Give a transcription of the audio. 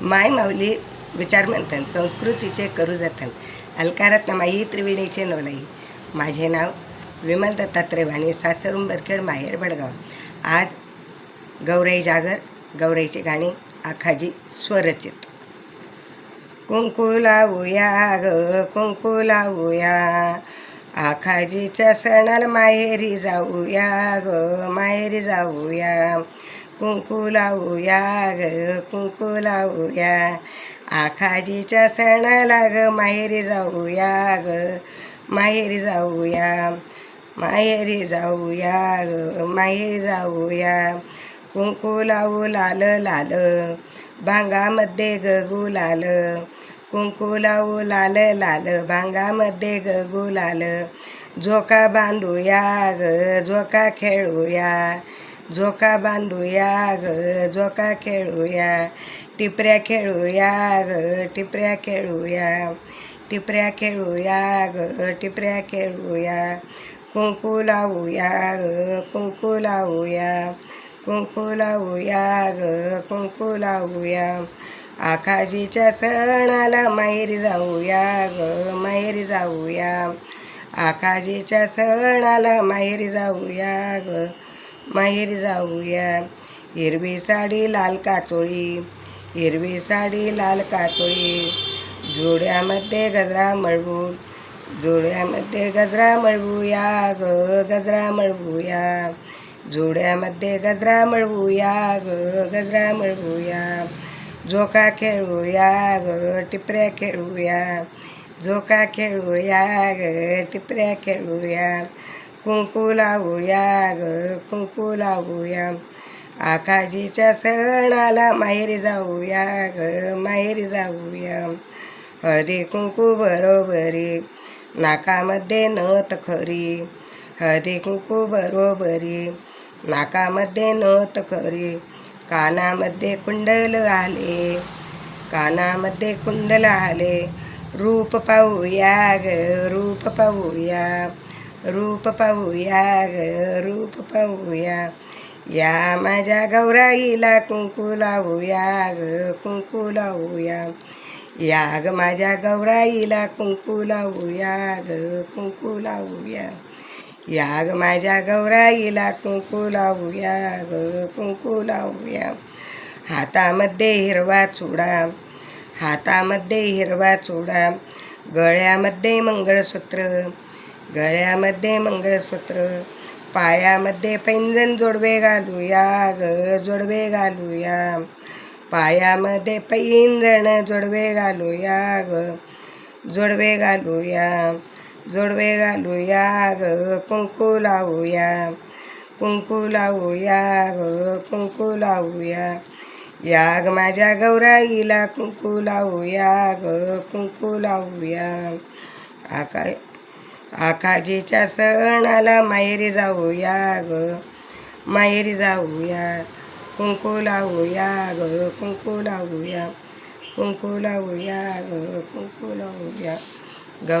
माय माऊली विचार म्हणतात संस्कृतीचे करू जतन. अलकारत्न माई त्रिवेणीचे नवलाई. माझे नाव विमल दत्तात्रय भाणी सासर उंबरखेड माहेर बडगाव. आज गौराई जागर गौराईचे गाणे आखाजी स्वरचित. कुंकू लावूया ग कुंकू लावूया. आखाजीच्या सणाला माहेरी जाऊया ग माहेरी जाऊया. कुंकू लावूया ग कुंकू लावूया. आखाजीच्या सणाला ग माहेरी जाऊया ग माहेरी जाऊया. माहेरी जाऊया ग माहेरी जाऊया. कुंकू लावू लाल लाल भांगामध्ये गगू लाल. कुंकू लावू लाल लाल भांगामध्ये ग गुलाल. झोका बांधूया ग झोका खेळूया. झोका बांधूया ग झोका खेळूया. टिपऱ्या खेळूया ग टिपऱ्या खेळूया. टिपऱ्या खेळूया ग टिपऱ्या खेळूया. कुंकू लावूया ग कुंकू लावूया कुंकू लावूया ग कुंकू लावूया आकाशीच्या सणाला माहेरी जाऊया ग माहेरी जाऊया. आकाशीच्या सणाला माहेरी जाऊया ग माहेरी जाऊया. हिरवी साडी लाल काचोळी हिरवी साडी लाल काचोळी जोड्यामध्ये गजरा मळवू जोड्यामध्ये गजरा मळवूया ग गजरा मळवूया. जोड्यामध्ये गजरा मळवूया ग गजरा मळवूया. झोका खेळूया ग टिपऱ्या खेळूया. झोका खेळूया ग टिपऱ्या खेळूया. कुंकू लावूया ग कुंकू लावूया. आकाजीच्या सणाला माहेरी जाऊया ग माहेरी जाऊया. हळदी कुंकू बरोबरी नाकामध्ये नथ खरी. हळदी कुंकू बरोबरी नाकामध्ये नथ खरी. कानामध्ये कुंडल आले कानामध्ये कुंडल आले. रूप पाहूया ग रूप पाहूया रूप पाहूया ग रूप पाहूया. या माझ्या गौराईला कुंकू लावूया ग कुंकू लावूया. या ग माझ्या गौराईला कुंकू लावूया ग कुंकू लावूया. या ग माझ्या गौराईला कुंकू लावूया ग कुंकू लावूया हातामध्ये हिरवा चुडा हातामध्ये हिरवा चुडा गळ्यामध्ये मंगळसूत्र गळ्यामध्ये मंगळसूत्र पायामध्ये पैंजण जोडवे घालूया ग जोडवे घालूया पायामध्ये पैंजण जोडवे घालूया ग जोडवे घालूया जोडवे घालूया ग कुंकू लावूया. कुंकू लावूया ग कुंकू लावूया. या ग माझ्या गौराईला कुंकू लावूया ग कुंकू लावूया. आका आकाजीच्या सणाला माहेरी जाऊया ग माहेरी जाऊया. कुंकू लावूया ग कुंकू लावूया. कुंकू लावूया ग कुंकू लावूया. गौ